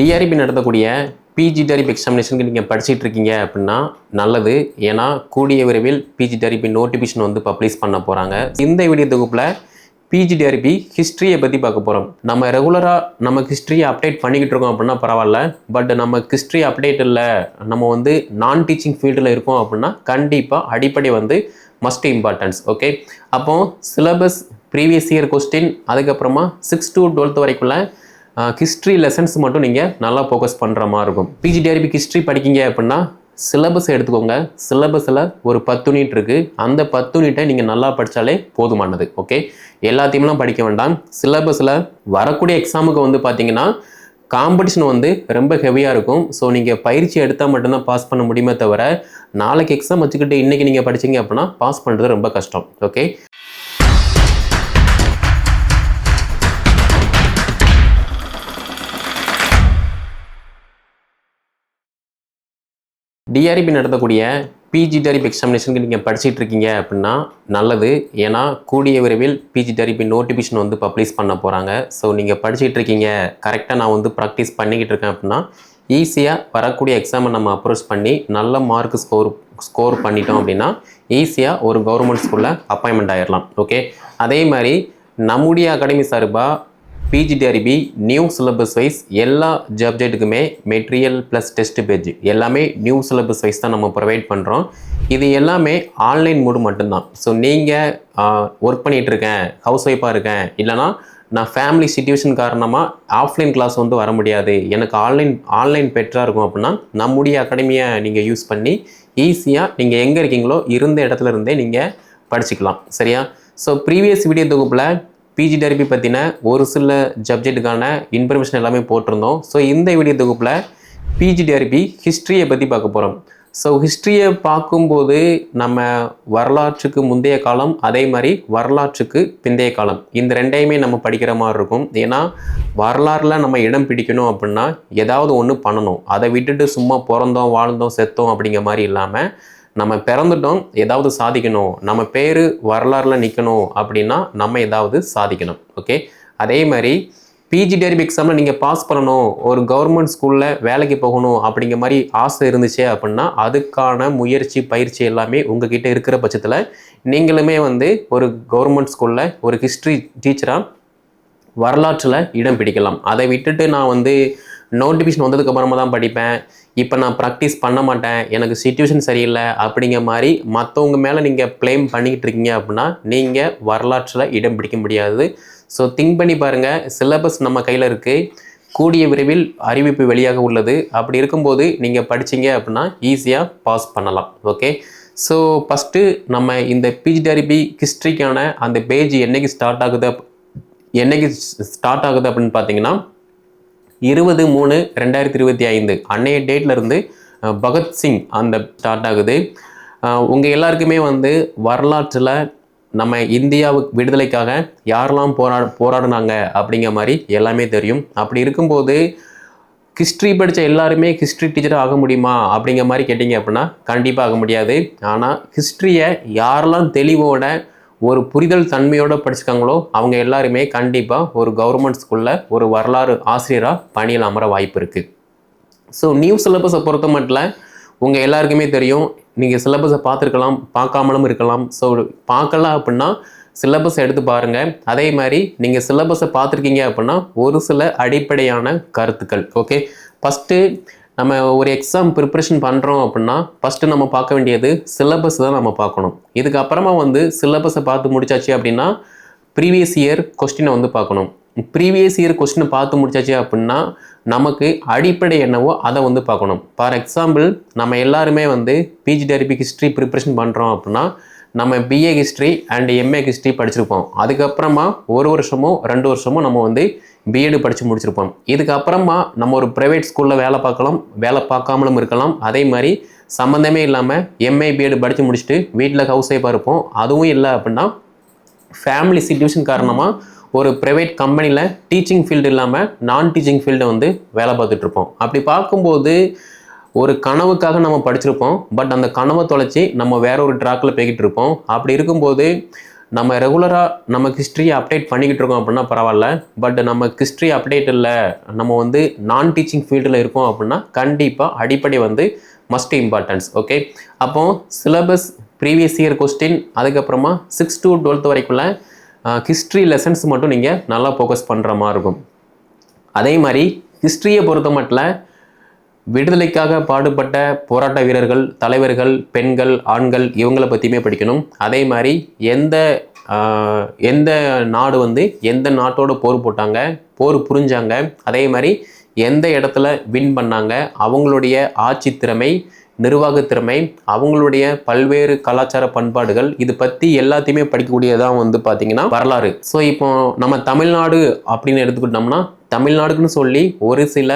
TRP நடத்தக்கூடிய PG TRB எக்ஸாமினேஷனுக்கு நீங்கள் படிச்சுட்டு இருக்கீங்க அப்படின்னா நல்லது. ஏன்னா கூடிய விரைவில் பிஜி டரிபி நோட்டிஃபிகேஷன் வந்து பப்ளிஷ் பண்ண போகிறாங்க இந்த வீடியோ தொகுப்பில் பிஜி டிஆர்பி ஹிஸ்ட்ரியை பற்றி பார்க்க போகிறோம் நம்ம ரெகுலராக நம்ம ஹிஸ்ட்ரியை அப்டேட் பண்ணிக்கிட்டு இருக்கோம் அப்படின்னா பரவாயில்ல. பட் நம்ம ஹிஸ்ட்ரி அப்டேட் இல்லை. நம்ம வந்து நான் டீச்சிங் ஃபீல்டில் இருக்கோம் அப்படின்னா கண்டிப்பாக அடிப்படை வந்து மஸ்ட் இம்பார்ட்டன்ஸ் ஓகே அப்போது சிலபஸ் ப்ரீவியஸ் இயர் கொஸ்டின் அதுக்கப்புறமா சிக்ஸ் டு டுவெல்த் வரைக்குள்ள ஹிஸ்ட்ரி லெசன்ஸ் மட்டும் நீங்கள் நல்லா ஃபோக்கஸ் பண்ணுற மாதிரி இருக்கும். பிஜிடிஆர்பி ஹிஸ்ட்ரி படிக்கீங்க அப்படின்னா சிலபஸ் எடுத்துக்கோங்க. சிலபஸில் ஒரு பத்து யூனிட் இருக்குது அந்த பத்து யூனிட்டை நீங்கள் நல்லா படித்தாலே போதுமானது ஓகே எல்லாத்தையும்லாம் படிக்க வேண்டாம். சிலபஸில் வரக்கூடிய எக்ஸாமுக்கு வந்து பார்த்தீங்கன்னா காம்படிஷன் வந்து ரொம்ப ஹெவியாக இருக்கும். ஸோ நீங்கள் பயிற்சி எடுத்தால் மட்டும்தான் பாஸ் பண்ண முடியுமே தவிர நாளைக்கு எக்ஸாம் வச்சுக்கிட்டு இன்றைக்கி நீங்கள் படிச்சீங்க அப்படின்னா பாஸ் பண்ணுறது ரொம்ப கஷ்டம் ஓகே டிஆர்பி நடத்தக்கூடிய பிஜி டரிப் எக்ஸாமினேஷனுக்கு நீங்கள் படிச்சுட்டு இருக்கீங்க அப்படின்னா நல்லது. ஏன்னா கூடிய விரைவில் பிஜி டரிப்பி நோட்டிஃபிகேஷன் வந்து பப்ளிஷ் பண்ண போகிறாங்க ஸோ நீங்கள் படிச்சுட்டு இருக்கீங்க கரெக்டாக நான் வந்து ப்ராக்டிஸ் பண்ணிக்கிட்டு இருக்கேன் அப்படின்னா ஈஸியாக வரக்கூடிய எக்ஸாமை நம்ம அப்ரோச் பண்ணி நல்ல மார்க் ஸ்கோர் ஸ்கோர் பண்ணிட்டோம் அப்படின்னா ஈஸியாக ஒரு கவர்மெண்ட் ஸ்கூலில் அப்பாயின்மெண்ட் ஆயிடலாம் ஓகே அதே மாதிரி நம்முடைய அகாடமி சார்பாக பிஜிடிஆர்பி நியூ சிலபஸ் வைஸ் எல்லா சப்ஜெக்ட்டுக்குமே மெட்டீரியல் ப்ளஸ் டெஸ்ட் பேஜ் எல்லாமே நியூ சிலபஸ் வைஸ் தான் நம்ம ப்ரொவைட் பண்ணுறோம் இது எல்லாமே ஆன்லைன் மூடு மட்டும்தான். ஸோ நீங்கள் ஒர்க் பண்ணிகிட்டு இருக்கேன் ஹவுஸ் ஒய்ஃபாக இருக்கேன் இல்லைனா நான் ஃபேமிலி சுச்சுவேஷன் காரணமாக ஆஃப்லைன் கிளாஸ் வந்து வர முடியாது. எனக்கு ஆன்லைன் ஆன்லைன் பெட்டராக இருக்கும் அப்படின்னா நம்முடைய அகாடமியை நீங்கள் யூஸ் பண்ணி ஈஸியாக நீங்கள் எங்கே இருக்கீங்களோ இருந்த இடத்துல இருந்தே நீங்கள் படிச்சுக்கலாம். சரியா? ஸோ ப்ரீவியஸ் வீடியோ தொகுப்பில் பிஜி டெரபி பற்றின ஒரு சில சப்ஜெக்ட்டுக்கான இன்ஃபர்மேஷன் எல்லாமே போட்டிருந்தோம். ஸோ இந்த வீடியோ தொகுப்பில் பிஜி டெரபி ஹிஸ்ட்ரியை பற்றி பார்க்க போகிறோம் ஸோ ஹிஸ்ட்ரியை பார்க்கும்போது நம்ம வரலாற்றுக்கு முந்தைய காலம் அதே மாதிரி வரலாற்றுக்கு பிந்தைய காலம். இந்த ரெண்டையுமே நம்ம படிக்கிற மாதிரி இருக்கும். ஏன்னா வரலாறில் நம்ம இடம் பிடிக்கணும் அப்படின்னா ஏதாவது ஒன்று பண்ணணும். அதை விட்டுட்டு சும்மா பிறந்தோம் வாழ்ந்தோம் செத்தோம் அப்படிங்கிற மாதிரி இல்லாமல் நம்ம பிறந்துட்டோம் ஏதாவது சாதிக்கணும் நம்ம பேர் வரலாறுல நிற்கணும் அப்படின்னா நம்ம ஏதாவது சாதிக்கணும் ஓகே அதே மாதிரி பிஜி டெரிப் எக்ஸாமில் நீங்கள் பாஸ் பண்ணணும் ஒரு கவர்மெண்ட் ஸ்கூலில் வேலைக்கு போகணும் அப்படிங்கிற மாதிரி ஆசை இருந்துச்சு அப்படின்னா அதுக்கான முயற்சி பயிற்சி எல்லாமே உங்ககிட்ட இருக்கிற பட்சத்தில் நீங்களுமே வந்து ஒரு கவர்மெண்ட் ஸ்கூலில் ஒரு ஹிஸ்ட்ரி டீச்சராக வரலாற்றில் இடம் பிடிக்கலாம். அதை விட்டுட்டு நான் வந்து நோட்டிஃபிகேஷன் வந்ததுக்கு அப்புறமா தான் படிப்பேன். இப்போ நான் ப்ராக்டிஸ் பண்ண மாட்டேன். எனக்கு சுச்சுவேஷன் சரியில்லை அப்படிங்கிற மாதிரி மற்றவங்க மேலே நீங்கள் ப்ளேம் பண்ணிக்கிட்டு இருக்கீங்க அப்படின்னா நீங்கள் வரலாற்றில் இடம் பிடிக்க முடியாது. ஸோ திங்க் பண்ணி பாருங்கள் சிலபஸ் நம்ம கையில் இருக்குது கூடிய விரைவில் அறிவிப்பு வெளியாக உள்ளது. அப்படி இருக்கும்போது நீங்கள் படிச்சீங்க அப்படின்னா ஈஸியாக பாஸ் பண்ணலாம். ஓகே ஸோ ஃபஸ்ட்டு நம்ம இந்த பிஜிடிஆர்பி ஹிஸ்ட்ரிக்கான அந்த பேஜ் என்னைக்கு ஸ்டார்ட் ஆகுது என்றைக்கு என்னைக்கு ஸ்டார்ட் ஆகுது அப்படின்னு பார்த்தீங்கன்னா இருபது மூணு ரெண்டாயிரத்தி இருபத்தி ஐந்து. அன்னைய டேட்லேருந்து பகத்சிங் அந்த ஸ்டார்ட் ஆகுது. உங்கள் எல்லாருக்குமே வந்து வரலாற்றில் நம்ம இந்தியாவுக்கு விடுதலைக்காக யாரெல்லாம் போரா போராடினாங்க அப்படிங்கிற மாதிரி எல்லாமே தெரியும். அப்படி இருக்கும்போது ஹிஸ்ட்ரி படித்த எல்லாருமே ஹிஸ்ட்ரி டீச்சராக ஆக முடியுமா அப்படிங்கிற மாதிரி கேட்டிங்க அப்படின்னா கண்டிப்பாக ஆக முடியாது. ஆனால் ஹிஸ்ட்ரியை யாரெல்லாம் தெளிவோட ஒரு புரிதல் தன்மையோடு படிச்சுக்காங்களோ அவங்க எல்லாருமே கண்டிப்பாக ஒரு கவர்மெண்ட் ஸ்கூலில் ஒரு வரலாறு ஆசிரியராக பணியில் அமர வாய்ப்பு இருக்குது ஸோ நியூ சிலபஸை பொறுத்த மட்டும் உங்கள் எல்லாருக்குமே தெரியும். நீங்கள் சிலபஸை பார்த்துருக்கலாம் பார்க்காமலும் இருக்கலாம். ஸோ பார்க்கல அப்படின்னா சிலபஸ் எடுத்து பாருங்கள் அதே மாதிரி நீங்கள் சிலபஸை பார்த்துருக்கீங்க அப்படின்னா ஒரு சில அடிப்படையான கருத்துக்கள் ஓகே ஃபஸ்ட்டு நம்ம ஒரு எக்ஸாம் ப்ரிப்ரேஷன் பண்ணுறோம் அப்படின்னா ஃபஸ்ட்டு நம்ம பார்க்க வேண்டியது சிலபஸ் தான் நம்ம பார்க்கணும். இதுக்கப்புறமா வந்து சிலபஸை பார்த்து முடிச்சாச்சு அப்படின்னா ப்ரீவியஸ் இயர் கொஸ்டினை வந்து பார்க்கணும். ப்ரீவியஸ் இயர் கொஸ்டினை பார்த்து முடிச்சாச்சு அப்படின்னா நமக்கு அடிப்படை என்னவோ அதை வந்து பார்க்கணும். ஃபார் எக்ஸாம்பிள் நம்ம எல்லாருமே வந்து பிஜி டெரிபி ஹிஸ்ட்ரி ப்ரிப்ரேஷன் பண்ணுறோம் அப்படின்னா நம்ம BA history and MA history படிச்சிருப்போம். அதுக்கப்புறமா ஒரு வருஷமோ ரெண்டு வருஷமோ நம்ம வந்து பிஎட் படித்து முடிச்சிருப்போம். இதுக்கப்புறமா நம்ம ஒரு ப்ரைவேட் ஸ்கூலில் வேலை பார்க்கலாம் வேலை பார்க்காமலும் இருக்கலாம். அதே மாதிரி சம்மந்தமே இல்லாமல் எம்ஏ பிஎட் படித்து முடிச்சுட்டு வீட்டில் ஹவுஸ் ஒய்ஃபாக இருப்போம். அதுவும் இல்லை அப்படின்னா ஃபேமிலி சுச்சுவேஷன் காரணமாக ஒரு ப்ரைவேட் கம்பெனியில் டீச்சிங் ஃபீல்டு இல்லாமல் நான் டீச்சிங் ஃபீல்டை வந்து வேலை பார்த்துட்ருப்போம் அப்படி பார்க்கும்போது ஒரு கனவுக்காக நம்ம படிச்சிருப்போம் பட் அந்த கனவை தொலைச்சி நம்ம வேற ஒரு ட்ராக்கில் போய்கிட்டு இருப்போம். அப்படி இருக்கும்போது நம்ம ரெகுலராக நம்ம ஹிஸ்ட்ரியை அப்டேட் பண்ணிக்கிட்டு இருக்கோம் அப்படின்னா பரவாயில்ல. பட் நம்ம ஹிஸ்ட்ரி அப்டேட் இல்லை நம்ம வந்து நான் டீச்சிங் ஃபீல்டில் இருக்கோம் அப்படின்னா கண்டிப்பாக அடிப்படை வந்து மஸ்ட் இம்பார்ட்டன்ஸ் ஓகே அப்போ சிலபஸ் ப்ரீவியஸ் இயர் கொஸ்டின் அதுக்கப்புறமா சிக்ஸ் டு டுவெல்த் வரைக்குள்ள ஹிஸ்ட்ரி லெசன்ஸ் மட்டும் நீங்கள் நல்லா ஃபோக்கஸ் பண்ணுற மாதிரி இருக்கும். அதே மாதிரி ஹிஸ்ட்ரியை பொறுத்த மட்டும் விடுதலைக்காக பாடுபட்ட போராட்ட வீரர்கள் தலைவர்கள் பெண்கள் ஆண்கள் இவங்கள பற்றியுமே படிக்கணும். அதே மாதிரி எந்த எந்த நாடு வந்து எந்த நாட்டோட போர் போட்டாங்க போர் புரிஞ்சாங்க அதே மாதிரி எந்த இடத்துல வின் பண்ணாங்க அவங்களுடைய ஆட்சி திறமை நிர்வாக திறமை அவங்களுடைய பல்வேறு கலாச்சார பண்பாடுகள் இது பற்றி எல்லாத்தையுமே படிக்கக்கூடியதான் வந்து பார்த்திங்கன்னா வரலாறு. ஸோ இப்போ நம்ம தமிழ்நாடு அப்படின்னு எடுத்துக்கிட்டோம்னா தமிழ்நாடுக்குன்னு சொல்லி ஒரு சில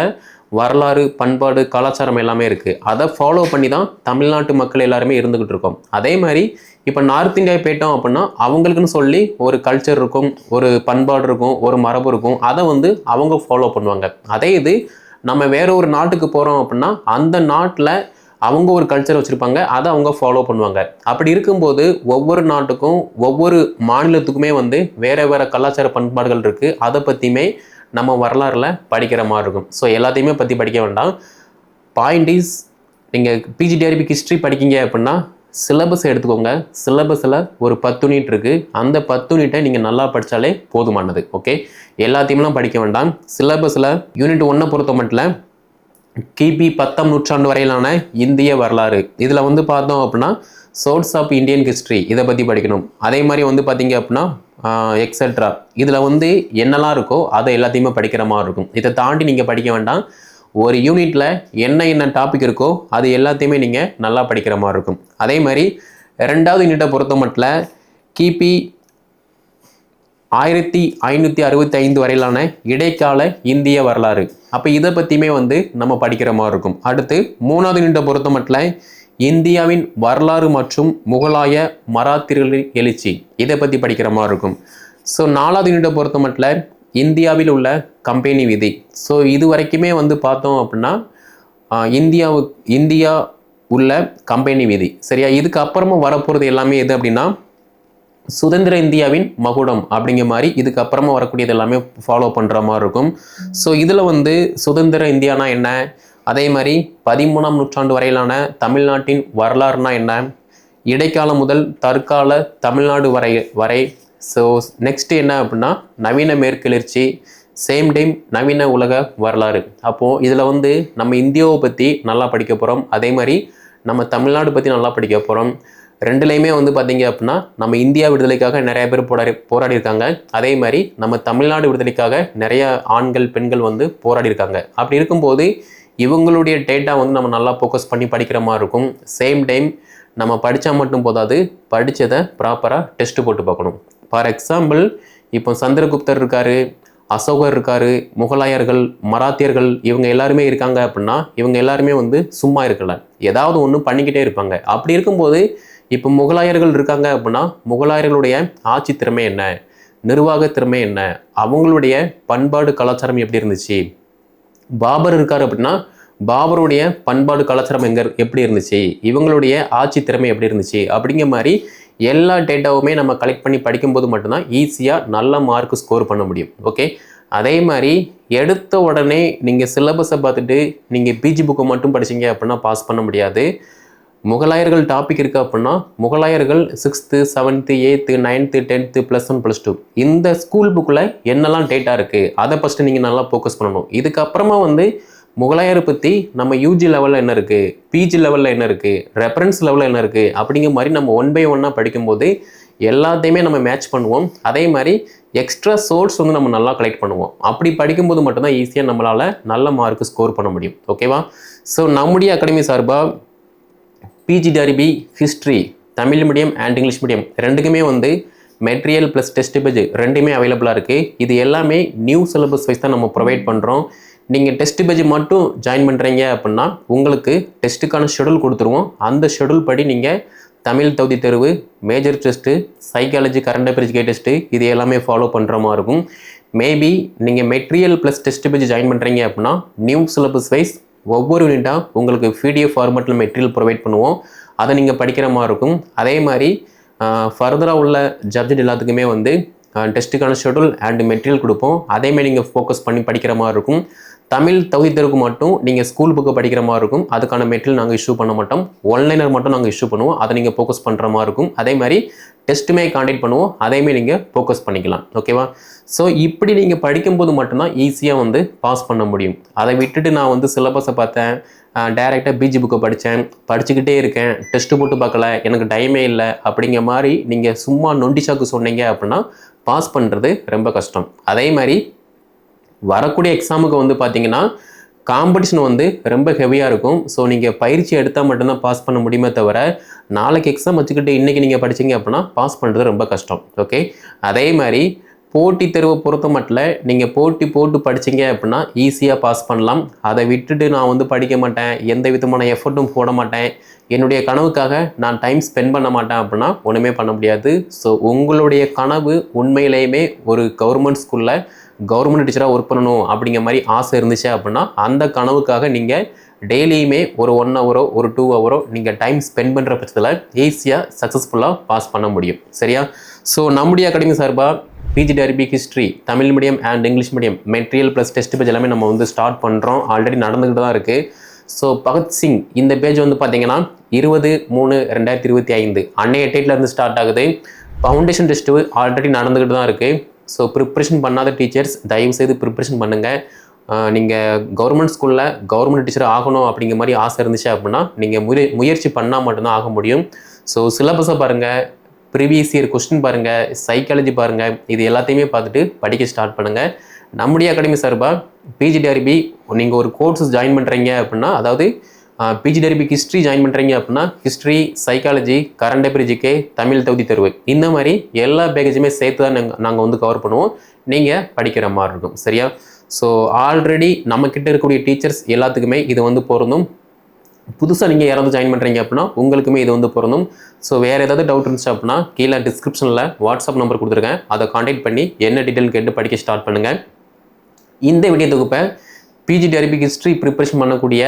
வரலாறு பண்பாடு கலாச்சாரம் எல்லாமே இருக்குது அதை ஃபாலோ பண்ணி தான் தமிழ்நாட்டு மக்கள் எல்லாருமே இருந்துக்கிட்டு இருக்கோம். அதே மாதிரி இப்போ நார்த் இந்தியா போயிட்டோம் அப்படின்னா அவங்களுக்குன்னு சொல்லி ஒரு கல்ச்சர் இருக்கும் ஒரு பண்பாடு இருக்கும் ஒரு மரபு இருக்கும். அதை வந்து அவங்க ஃபாலோ பண்ணுவாங்க. அதே இது நம்ம வேற ஒரு நாட்டுக்கு போகிறோம் அப்படின்னா அந்த நாட்டில் அவங்க ஒரு கல்ச்சர் வச்சுருப்பாங்க. அதை அவங்க ஃபாலோ பண்ணுவாங்க. அப்படி இருக்கும்போது ஒவ்வொரு நாட்டுக்கும் ஒவ்வொரு மாநிலத்துக்குமே வந்து வேறு வேறு கலாச்சார பண்பாடுகள் இருக்குது அதை பற்றியுமே நம்ம வரலாறுல படிக்கிற மாதிரி இருக்கும். ஸோ எல்லாத்தையுமே பற்றி படிக்க வேண்டாம். பாயிண்ட் இஸ் நீங்கள் பிஜிடிஆர்பி ஹிஸ்ட்ரி படிக்கீங்க அப்படின்னா சிலபஸ் எடுத்துக்கோங்க. சிலபஸில் ஒரு பத்து யூனிட் இருக்குது அந்த பத்து யூனிட்டை நீங்கள் நல்லா படித்தாலே போதுமானது. ஓகே எல்லாத்தையும்லாம் படிக்க வேண்டாம். சிலபஸில் யூனிட் ஒன்றை பொறுத்த மட்டும் கிபி பத்தாம் நூற்றாண்டு வரையிலான இந்திய வரலாறு. இதில் வந்து பார்த்தோம் அப்படின்னா சோர்ஸ் ஆஃப் இந்தியன் ஹிஸ்ட்ரி இதை பற்றி படிக்கணும். அதே மாதிரி வந்து பார்த்தீங்க அப்படின்னா எக்ஸெட்ரா இதில் வந்து என்னெல்லாம் இருக்கோ அதை எல்லாத்தையுமே படிக்கிற மாதிரி இருக்கும். இதை தாண்டி நீங்கள் படிக்க வேண்டாம். ஒரு யூனிட்டில் என்ன என்ன டாபிக் இருக்கோ அது எல்லாத்தையுமே நீங்கள் நல்லா படிக்கிற மாதிரி இருக்கும். அதே மாதிரி ரெண்டாவது யூனிட்டை பொறுத்த மட்டும் கிபி ஆயிரத்தி ஐநூற்றி அறுபத்தி ஐந்து வரையிலான இடைக்கால இந்திய வரலாறு. அப்போ இதை பற்றியுமே வந்து நம்ம படிக்கிற மாதிரி இருக்கும். அடுத்து மூணாவது யூனிட்டை பொறுத்த மட்டும் இந்தியாவின் வரலாறு மற்றும் முகலாய மராத்தியர்களின் எழுச்சி. இதை பற்றி படிக்கிற மாதிரி இருக்கும். ஸோ நாலாவது யூனிட்டை பொறுத்த மட்டும் இந்தியாவில் உள்ள கம்பெனி விதி. ஸோ இது வரைக்குமே வந்து பார்த்தோம் அப்படின்னா இந்தியாவு இந்தியா உள்ள கம்பெனி விதி. சரியா? இதுக்கு அப்புறமா வரப்போகிறது எல்லாமே எது அப்படின்னா சுதந்திர இந்தியாவின் மகுடம் அப்படிங்கிற மாதிரி இதுக்கு அப்புறமா வரக்கூடியது எல்லாமே ஃபாலோ பண்ணுற மாதிரி இருக்கும். ஸோ இதில் வந்து சுதந்திர இந்தியானா என்ன? அதே மாதிரி பதிமூணாம் நூற்றாண்டு வரையிலான தமிழ்நாட்டின் வரலாறுனா என்ன? இடைக்காலம் முதல் தற்கால தமிழ்நாடு வரை வரை. ஸோ நெக்ஸ்ட்டு என்ன அப்படின்னா நவீன மேற்கிளர்ச்சி சேம் டைம் நவீன உலக வரலாறு. அப்போது இதில் வந்து நம்ம இந்தியாவை பற்றி நல்லா படிக்க போகிறோம் அதே மாதிரி நம்ம தமிழ்நாடு பற்றி நல்லா படிக்க போகிறோம் ரெண்டுலேயுமே வந்து பார்த்திங்க அப்படின்னா நம்ம இந்தியா விடுதலைக்காக நிறைய பேர் போராடி போராடி இருக்காங்க அதே மாதிரி நம்ம தமிழ்நாடு விடுதலைக்காக நிறைய ஆண்கள் பெண்கள் வந்து போராடி இருக்காங்க அப்படி இருக்கும்போது இவங்களுடைய டேட்டா வந்து நம்ம நல்லா ஃபோக்கஸ் பண்ணி படிக்கிற மாதிரி இருக்கும். சேம் டைம் நம்ம படித்தா மட்டும் போதாது படித்ததை ப்ராப்பராக டெஸ்ட்டு போட்டு பார்க்கணும். ஃபார் எக்ஸாம்பிள் இப்போ சந்திரகுப்தர் இருக்கார் அசோகர் இருக்கார் முகலாயர்கள் மராத்தியர்கள் இவங்க எல்லாருமே இருக்காங்க அப்படின்னா இவங்க எல்லாருமே வந்து சும்மா இருக்கல. ஏதாவது ஒன்று பண்ணிக்கிட்டே இருப்பாங்க. அப்படி இருக்கும்போது இப்போ முகலாயர்கள் இருக்காங்க அப்படின்னா முகலாயர்களுடைய ஆட்சி திறமை என்ன? நிர்வாக திறமை என்ன? அவங்களுடைய பண்பாடு கலாச்சாரம் எப்படி இருந்துச்சு? பாபர் இருக்கார் அப்படின்னா பாபருடைய பண்பாடு கலாச்சாரம் எங்கே எப்படி இருந்துச்சு? இவங்களுடைய ஆட்சி திறமை எப்படி இருந்துச்சு? அப்படிங்கிற மாதிரி எல்லா டேட்டாவுமே நம்ம கலெக்ட் பண்ணி படிக்கும்போது மட்டும்தான் ஈஸியாக நல்ல மார்க் ஸ்கோர் பண்ண முடியும். ஓகே அதே மாதிரி எடுத்த உடனே நீங்கள் சிலபஸை பார்த்துட்டு நீங்கள் பிஜி புக்கை மட்டும் படிச்சீங்க அப்படின்னா பாஸ் பண்ண முடியாது. முகலாயர்கள் டாபிக் இருக்குது அப்படின்னா முகலாயர்கள் sixth seventh eighth ninth tenth plus one plus two இந்த ஸ்கூல் புக்கில் என்னெல்லாம் டேட்டா இருக்குது அதை ஃபஸ்ட்டு நீங்கள் நல்லா ஃபோக்கஸ் பண்ணணும். இதுக்கப்புறமா வந்து முகலாயரை பற்றி நம்ம யூஜி லெவலில் என்ன இருக்குது பிஜி லெவலில் என்ன இருக்குது ரெஃபரன்ஸ் லெவலில் என்ன இருக்குது அப்படிங்கிற மாதிரி நம்ம ஒன் பை ஒன்னாக படிக்கும்போது எல்லாத்தையுமே நம்ம மேட்ச் பண்ணுவோம். அதே மாதிரி எக்ஸ்ட்ரா சோர்ஸ் வந்து நம்ம நல்லா கலெக்ட் பண்ணுவோம். அப்படி படிக்கும்போது மட்டும்தான் ஈஸியாக நம்மளால் நல்ல மார்க்கு ஸ்கோர் பண்ண முடியும். ஓகேவா ஸோ நம்முடைய அகாடமி சார்பாக PG TRB history Tamil medium and English medium ரெண்டுக்குமே வந்து மெட்டீரியல் ப்ளஸ் டெஸ்ட் பேஜ் ரெண்டுமே அவைலபிளாக இருக்குது இது எல்லாமே நியூ சிலபஸ் வைஸ் தான் நம்ம ப்ரொவைட் பண்ணுறோம் நீங்கள் டெஸ்ட் பேஜ் மட்டும் ஜாயின் பண்ணுறீங்க அப்படின்னா உங்களுக்கு டெஸ்ட்டுக்கான ஷெடியூல் கொடுத்துருவோம். அந்த ஷெடியூல் படி நீங்கள் தமிழ் தகுதி தேர்வு major test psychology current affairs K test இது எல்லாமே ஃபாலோ பண்ணுற மாதிரி இருக்கும். மேபி நீங்கள் material plus test page join பண்ணுறீங்க அப்படின்னா நியூ சிலபஸ் வைஸ் ஒவ்வொரு யூனிட்டாக உங்களுக்கு பிடிஎஃப் ஃபார்மேட்டில் மெட்டீரியல் ப்ரொவைட் பண்ணுவோம். அதை நீங்கள் படிக்கிற மாதிரி இருக்கும். அதே மாதிரி ஃபர்தராக உள்ள சப்ஜெக்ட் எல்லாத்துக்குமே வந்து டெஸ்ட்டுக்கான ஷெடியூல் அண்ட் மெட்டீரியல் கொடுப்போம். அதேமாதிரி நீங்கள் ஃபோக்கஸ் பண்ணி படிக்கிற மாதிரி இருக்கும். தமிழ் தகுதித்தருக்கு மட்டும் நீங்கள் ஸ்கூல் புக்கு படிக்கிற மாதிரி இருக்கும். அதுக்கான மெட்டீரியல் நாங்கள் இஷ்யூ பண்ண மாட்டோம். ஒன்லைனர் மட்டும் நாங்கள் இஷ்யூ பண்ணுவோம். அதை நீங்கள் ஃபோக்கஸ் பண்ணுற மாதிரி இருக்கும். அதே மாதிரி டெஸ்ட்டுமே காண்டக்ட் பண்ணுவோம். அதையுமே நீங்கள் ஃபோக்கஸ் பண்ணிக்கலாம். ஓகேவா ஸோ இப்படி நீங்கள் படிக்கும்போது மட்டும்தான் ஈஸியாக வந்து பாஸ் பண்ண முடியும். அதை விட்டுட்டு நான் வந்து சிலபஸை பார்த்தேன். டைரெக்டாக பிஜி புக்கை படித்தேன். படிச்சுக்கிட்டே இருக்கேன். டெஸ்ட்டு போட்டு பார்க்கல. எனக்கு டைமே இல்லை. அப்படிங்கிற மாதிரி நீங்கள் சும்மா நொண்டிச்சாக்கு சொன்னீங்க அப்படின்னா பாஸ் பண்ணுறது ரொம்ப கஷ்டம். அதே மாதிரி வரக்கூடிய எக்ஸாமுக்கு வந்து பார்த்திங்கன்னா காம்படிஷன் வந்து ரொம்ப ஹெவியாக இருக்கும். ஸோ நீங்கள் பயிற்சி எடுத்தால் மட்டும்தான் பாஸ் பண்ண முடியுமே தவிர நாளைக்கு எக்ஸாம் வச்சுக்கிட்டு இன்றைக்கி நீங்கள் படிச்சீங்க அப்படின்னா பாஸ் பண்ணுறது ரொம்ப கஷ்டம். ஓகே அதே மாதிரி போட்டி தேர்வை பொறுத்த மட்டும் நீங்கள் போட்டி போட்டு படிச்சீங்க அப்படின்னா ஈஸியாக பாஸ் பண்ணலாம். அதை விட்டுட்டு நான் வந்து படிக்க மாட்டேன். எந்த விதமான எஃபர்ட்டும் போட மாட்டேன். என்னுடைய கனவுக்காக நான் டைம் ஸ்பெண்ட் பண்ண மாட்டேன் அப்படின்னா ஒன்றுமே பண்ண முடியாது. ஸோ உங்களுடைய கனவு உண்மையிலேயுமே ஒரு கவர்மெண்ட் ஸ்கூலில் கவர்மெண்ட் டீச்சராக ஒர்க் பண்ணணும் அப்படிங்கிற மாதிரி ஆசை இருந்துச்சு அப்படின்னா அந்த கனவுக்காக நீங்கள் டெய்லியுமே ஒரு ஒன் ஹவரோ ஒரு டூ ஹவரோ நீங்கள் டைம் ஸ்பெண்ட் பண்ணுற பட்சத்தில் ஈஸியாக சக்ஸஸ்ஃபுல்லாக பாஸ் பண்ண முடியும். சரியா? ஸோ நம்முடைய அகாடமி சார்பாக PG TRB history Tamil medium and English medium material plus test page எல்லாமே நம்ம வந்து ஸ்டார்ட் பண்ணுறோம் ஆல்ரெடி நடந்துக்கிட்டு தான் இருக்குது ஸோ பகத்சிங் இந்த பேஜ் வந்து பார்த்தீங்கன்னா இருபது மூணு ரெண்டாயிரத்தி இருபத்தி ஐந்து அன்னைய டேட்டில் இருந்து ஸ்டார்ட் ஆகுது. ஃபவுண்டேஷன் டெஸ்ட்டு ஆல்ரெடி நடந்துக்கிட்டு தான் இருக்குது ஸோ ப்ரிப்ரேஷன் பண்ணாத டீச்சர்ஸ் தயவு செய்து ப்ரிப்ரேஷன் பண்ணுங்கள் நீங்கள் கவர்மெண்ட் ஸ்கூலில் கவர்மெண்ட் டீச்சர் ஆகணும் அப்படிங்கிற மாதிரி ஆசை இருந்துச்சு அப்படின்னா நீங்கள் முய முயற்சி பண்ணால் மட்டும்தான் ஆக முடியும். ஸோ சிலபஸை பாருங்கள் ப்ரீவியஸ் இயர் கொஸ்டின் பாருங்கள் சைக்காலஜி பாருங்கள் இது எல்லாத்தையுமே பார்த்துட்டு படிக்க ஸ்டார்ட் பண்ணுங்கள் நம்முடைய அகாடமி சார்பாக பிஜிடிஆர்பி நீங்கள் ஒரு கோர்ஸ் ஜாயின் பண்ணுறீங்க அப்படின்னா அதாவது பிஜிடிஆர்பி ஹிஸ்ட்ரி ஜாயின் பண்ணுறீங்க அப்படின்னா history psychology current affair GK Tamil தகுதி தேர்வு. இந்த மாதிரி எல்லா பேக்கேஜுமே சேர்த்து தான் நாங்கள் நாங்கள் வந்து கவர் பண்ணுவோம். நீங்கள் படிக்கிற மாதிரி இருக்கும் சரியா? ஸோ ஆல்ரெடி நம்மக்கிட்ட இருக்கக்கூடிய டீச்சர்ஸ் எல்லாத்துக்குமே இது வந்து பொருந்தும். புதுசாக நீங்கள் யாராவது ஜாயின் பண்ணுறீங்க அப்படின்னா உங்களுக்குமே இது வந்து பொருந்தும். ஸோ வேறு ஏதாவது டவுட் இருந்துச்சு அப்படின்னா கீழே டிஸ்கிரிப்ஷனில் வாட்ஸ்அப் நம்பர் கொடுத்துருக்கேன். அதை காண்டாக்ட் பண்ணி என்ன டீட்டெயில் கேட்டு படிக்க ஸ்டார்ட் பண்ணுங்கள் இந்த வீடியோ தொகுப்பை பிஜி டெரிபிக் ஹிஸ்ட்ரி ப்ரிப்பரேஷன் பண்ணக்கூடிய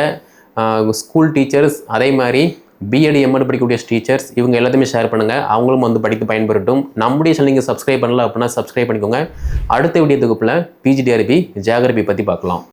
ஸ்கூல் டீச்சர்ஸ் அதே மாதிரி பிஎட் எம்எட் படிக்கக்கூடிய டீச்சர்ஸ் இவங்க எல்லாத்தையுமே ஷேர் பண்ணுங்கள் அவங்களும் வந்து படித்து பயன்பெறட்டும். நம்முடைய சேனல் நீங்கள் சப்ஸ்கிரைப் பண்ணல அப்படின்னா சப்ஸ்கிரைப் பண்ணிக்கோங்க. அடுத்த வீடியோ தொகுப்பில் பிஜிடிஆர்பி ஜியாகிரபி பற்றி பார்க்கலாம்.